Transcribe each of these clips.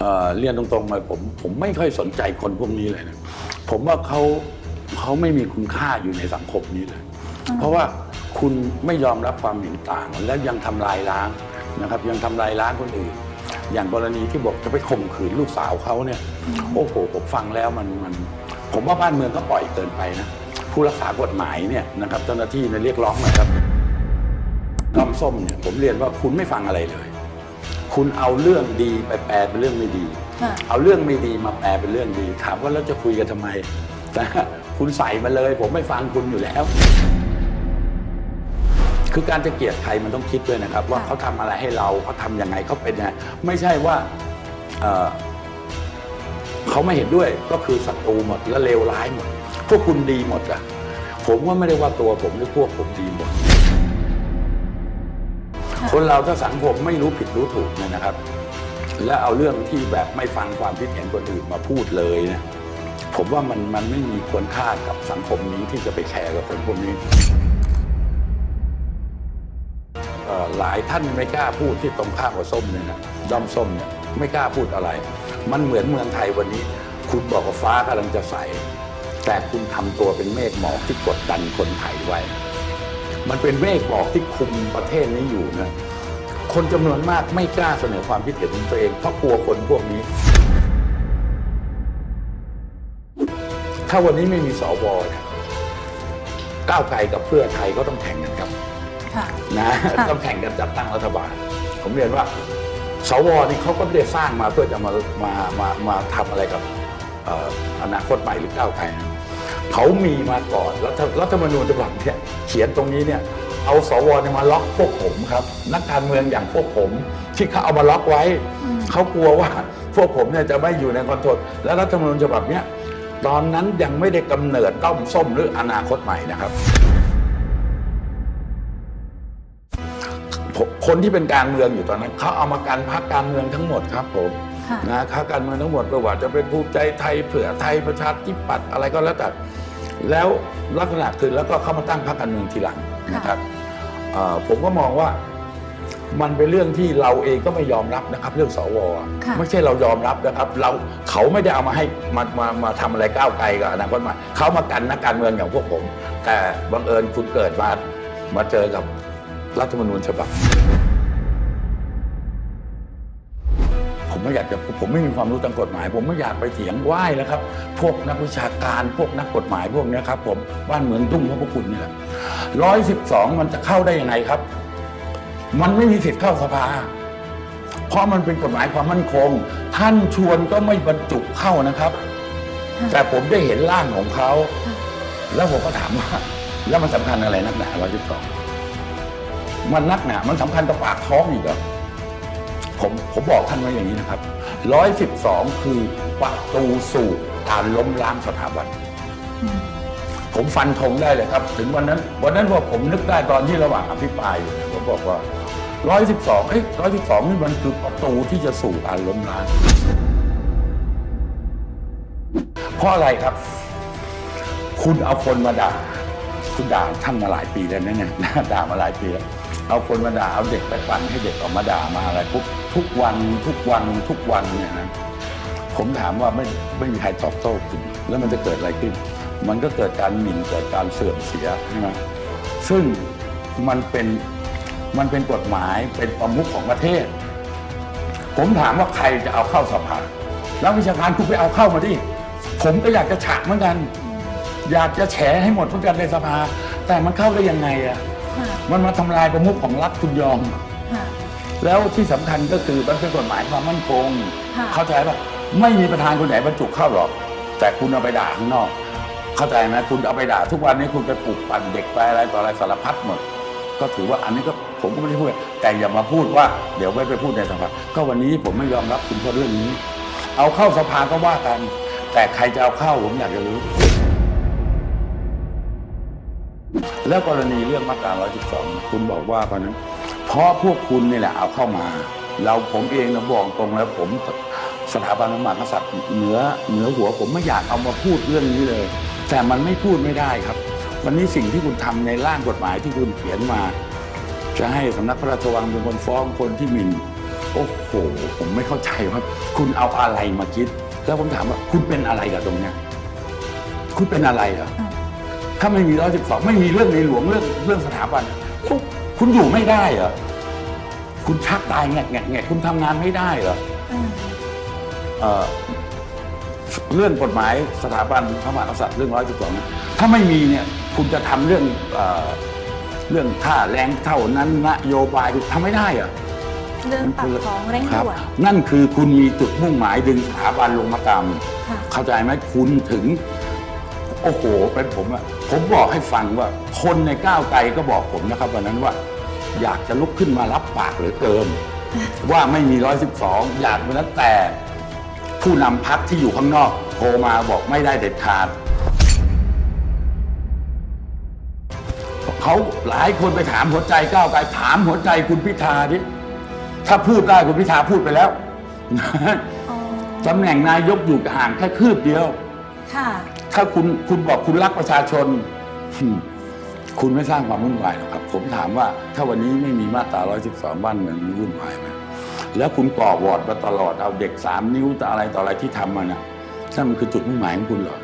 เอ่อเรียนตรงๆมาผมผมไม่ค่อยสนใจคนพวกนี้เลยนะผมว่าเขาเขาไม่มีคุณค่าอยู่ในสังคมนี้เลย เพราะว่าคุณไม่ยอมรับความเห็นต่าง และยังทำลายล้างนะครับ ยังทำลายล้างคนอื่น อย่างกรณีที่บอกจะไปข่มขืนลูกสาวเขาเนี่ย โอ้โหผมฟังแล้วมันมัน ผมว่าบ้านเมืองก็ปล่อยเกินไปนะผู้รักษากฎหมายเนี่ยนะครับเจ้าหน้าที่เนี่ยเรียกร้องหนะครับน้อมส้มเนี่ยผมเรียนว่าคุณไม่ฟังอะไรเลย คุณเอาเรื่องดีไปแปลเป็นเรื่องไม่ดีค่ะเอาเรื่องไม่ดีมาแปลเป็นเรื่องดี ถามว่าแล้วจะคุยกันทำไมแต่คุณใส่มาเลย ผมไม่ฟังคุณอยู่แล้ว คือการจะเกลียดใครมันต้องคิดด้วยนะครับ ว่าค่ะเขาทำอะไรให้เราเขาทำยังไงเขาเป็นยังไงไม่ใช่ว่าเอ่อเขาไม่เห็นด้วยก็คือศัตรูหมดและเลวร้ายหมดพวกคุณดีหมดอะผมว่าไม่ได้ว่าตัวผมหรือพวกผมดีหมด คนเราถ้าสังคมไม่รู้ผิดรู้ถูกเนี่ยนะครับ และเอาเรื่องที่แบบไม่ฟังความคิดเห็นคนอื่นมาพูดเลยเนี่ยผมว่ามันมันไม่มีควรค่ากับสังคมนี้ที่จะไปแคร์กับคนพวกนี้หลายท่านไม่กล้าพูดที่ตรงข้ามกับส้มเนี่ยนะด้อมส้มเนี่ยไม่กล้าพูดอะไร มันเหมือนเมืองไทยวันนี้ คุณบอกว่าฟ้ากำลังจะใสแต่คุณทำตัวเป็นเมฆหมอกที่กดดันคนไทยไว้ มันเป็นเมฆหมอกที่คุมประเทศนี้อยู่นะคนจำนวนมากไม่กล้าเสนอความคิดเห็นของตัวเองเพราะกลัวคนพวกนี้ ถ้าวันนี้ไม่มีสวเนี่ยก้าวไกลกับเพื่อไทยก็ต้องแข่งกันครับค่ะนะค่ะต้องแข่งกันจัดตั้งรัฐบาล ผมเรียนว่าสวนี่เขาก็ไม่ได้สร้างมาเพื่อจะมามามามาทำอะไรกับเอ่ออนาคตใหม่หรือก้าวไกลนะ เขามีมาก่อนรัฐรัฐธรรมนูญฉบับเนี่ยเขียนตรงนี้เนี่ยเอาสวเนี่ยมาล็อกพวกผมครับ นักการเมืองอย่างพวกผมที่เขาเอามาล็อกไว้อืมเขากลัวว่าพวกผมเนี่ยจะไม่อยู่ในคอนโทรลและรัฐธรรมนูญฉบับเนี้ยตอนนั้นยังไม่ได้กำเนิดต้อมส้มหรืออนาคตใหม่นะครับคนที่เป็นการเมืองอยู่ตอนนั้นเขาเอามากันพักการเมืองทั้งหมดครับผมค่ะ นะพักการเมืองทั้งหมดไม่ว่าจะเป็นภูมิใจไทยเผื่อไทยประชาธิปัตย์อะไรก็แล้วแต่แล้วลักษณะคือแล้วก็เข้ามาตั้งพรรคการเมืองทีหลังนะครับเอ่อผมก็มองว่ามันเป็นเรื่องที่เราเองก็ไม่ยอมรับนะครับ เรื่องสวอะค่ะไม่ใช่เรายอมรับนะครับ เราเขาไม่ได้เอามาให้มามามาทำอะไรก้าวไกลกับอนาคตใหม่เขามากันนักการเมืองอย่างพวกผม แต่บังเอิญคุณเกิดมามาเจอกับรัฐธรรมนูญฉบับ ผมไม่อยากจะผมไม่มีความรู้ทางกฎหมาย ผมไม่อยากไปเถียงไหว้แล้วครับ พวกนักวิชาการพวกนักกฎหมายพวกเนี้ยครับ ผมบ้านเมืองตุ้งเพราะพวกคุณนี่แหละร้อยสิบสองมันจะเข้าได้ยังไงครับ มันไม่มีสิทธิ์เข้าสภา เพราะมันเป็นกฎหมายความมั่นคง ท่านชวนก็ไม่บรรจุเข้านะครับ แต่ผมได้เห็นร่างของเขาแล้วผมก็ถามว่า แล้วมันสำคัญอะไรนักหนาร้อยสิบสองมันนักหนามันสำคัญต่อปากท้องอีกเหรอ ผมผมบอกท่านไว้อย่างนี้นะครับร้อยสิบสองคือประตูสู่การล้มล้างสถาบันอืมผมฟันธงได้เลยครับ ถึงวันนั้น วันนั้นว่าผมนึกได้ตอนที่ระหว่างอภิปรายอยู่เนี่ยผมบอกว่าร้อยสิบสองเอ้ยร้อยสิบสองนี่มันคือประตูที่จะสู่การล้มล้าง เพราะอะไรครับ คุณเอาคนมาด่าคุณด่าท่านมาหลายปีแล้วนะเนี่ยด่ามาหลายปีแล้ว เอาคนมาด่าเอาเด็กไปปั่นให้เด็กออกมาด่ามาอะไรปุ๊บทุกวันทุกวันทุกวันเนี่ยนะผมถามว่าไม่ไม่มีใครตอบโต้คุณแล้วมันจะเกิดอะไรขึ้น มันก็เกิดการหมิ่นเกิดการเสื่อมเสียใช่ไหมซึ่งมันเป็นมันเป็นกฎหมายเป็นประมุขของประเทศ ผมถามว่าใครจะเอาเข้าสภาแล้ววิชาการคุณไปเอาเข้ามาดิผมก็อยากจะฉากเหมือนกัน อยากจะแฉให้หมดเหมือนกันในสภา แต่มันเข้าได้ยังไงอะค่ะ มันมาทำลายประมุขของรัฐคุณยอมค่ะแล้วที่สำคัญก็คือมันเป็นกฎหมายความมั่นคงค่ะเข้าใจป่ะไม่มีประธานคนไหนบรรจุเข้าหรอก แต่คุณเอาไปด่าข้างนอก เข้าใจไหมคุณเอาไปด่า ทุกวันนี้คุณไปปลูกปั่นเด็กไปอะไรต่ออะไรสารพัดหมดก็ถือว่าอันนี้ก็ผมก็ไม่ได้พูด แต่อย่ามาพูดว่าเดี๋ยวไม่ไปพูดในสภาก็วันนี้ผมไม่ยอมรับคุณเพราะเรื่องนี้ เอาเข้าสภาก็ว่ากัน แต่ใครจะเอาเข้าผมอยากจะรู้ แล้วกรณีเรื่องมาตรา112 คุณบอกว่าเพราะนั้น เพราะพวกคุณนี่แหละเอาเข้ามา เราผมเองนะบอกตรงแล้วผมสถาบันพระมหากษัตริย์เหนือเหนือหัวผมไม่อยากเอามาพูดเรื่องนี้เลย แต่มันไม่พูดไม่ได้ครับ วันนี้สิ่งที่คุณทำในร่างกฎหมายที่คุณเขียนมา จะให้สำนักพระราชวังเป็นคนฟ้องคนที่หมิ่นโอ้โหผมไม่เข้าใจว่าคุณเอาอะไรมาคิด แล้วผมถามว่าคุณเป็นอะไรกับตรงเนี้ยคุณเป็นอะไรเหรอ ถ้าไม่มีร้อยสิบสองไม่มีเรื่องในหลวงเรื่องเรื่องสถาบันคุณคุณอยู่ไม่ได้เหรอคุณชักตายแงะแงะแงะคุณทำงานไม่ได้เหรออืมเอ่อเรื่องกฎหมายสถาบันพระมหากษัตริย์เรื่องร้อยสิบสองถ้าไม่มีเนี่ย คุณจะทำเรื่องเอ่อเรื่องค่าแรงเท่านั้นนโยบายคุณทำไม่ได้เหรอเรื่องปากท้องเร่งครับด่วนนั่นคือคุณมีจุดมุ่งหมายดึงสถาบันลงมากรรมค่ะเข้าใจไหมคุณถึง โอ้โหเป็นผมอะผมบอกให้ฟังว่า คนในก้าวไกลก็บอกผมนะครับวันนั้นว่า อยากจะลุกขึ้นมารับปากเหลือเกินว่าไม่มีร้อยสิบสองอยากเป็นนั้นแต่ ผู้นำพักที่อยู่ข้างนอกโทรมาบอกไม่ได้เด็ดขาดเขาหลายคนไปถามหัวใจก้าวไกลถามหัวใจคุณพิธาดิถ้าพูดได้คุณพิธาพูดไปแล้วอ๋อตำแหน่งนายกอยู่ห่างแค่คืบเดียว ค่ะ ถ้าคุณคุณบอกคุณรักประชาชน คุณไม่สร้างความวุ่นวายหรอกครับ ผมถามว่า ถ้าวันนี้ไม่มีมาตรา 112 บ้านเมืองมันวุ่นวายไหมแล้วคุณก่อวอร์ดมาตลอดเอาเด็กสามนิ้วต่อะไรต่ออะไรที่ทำมานะนั่นมันคือจุดมุ่งหมายของคุณเหรอ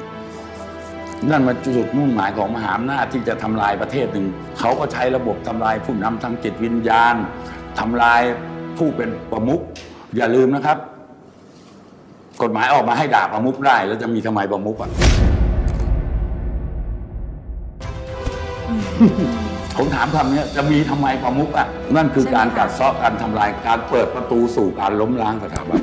นั่นมันจุดมุ่งหมายของมหาอำนาจที่จะทำลายประเทศหนึ่งเขาก็ใช้ระบบทำลายผู้นำทางจิตวิญญาณทำลายผู้เป็นประมุขอย่าลืมนะครับ กฎหมายออกมาให้ด่าประมุขได้ แล้วจะมีทำไมประมุขอะ ผมถามคำนี้จะมีทำไมประมุขอะ นั่นคือการกัดเซาะการทำลายการเปิดประตูสู่การล้มล้างสถาบัน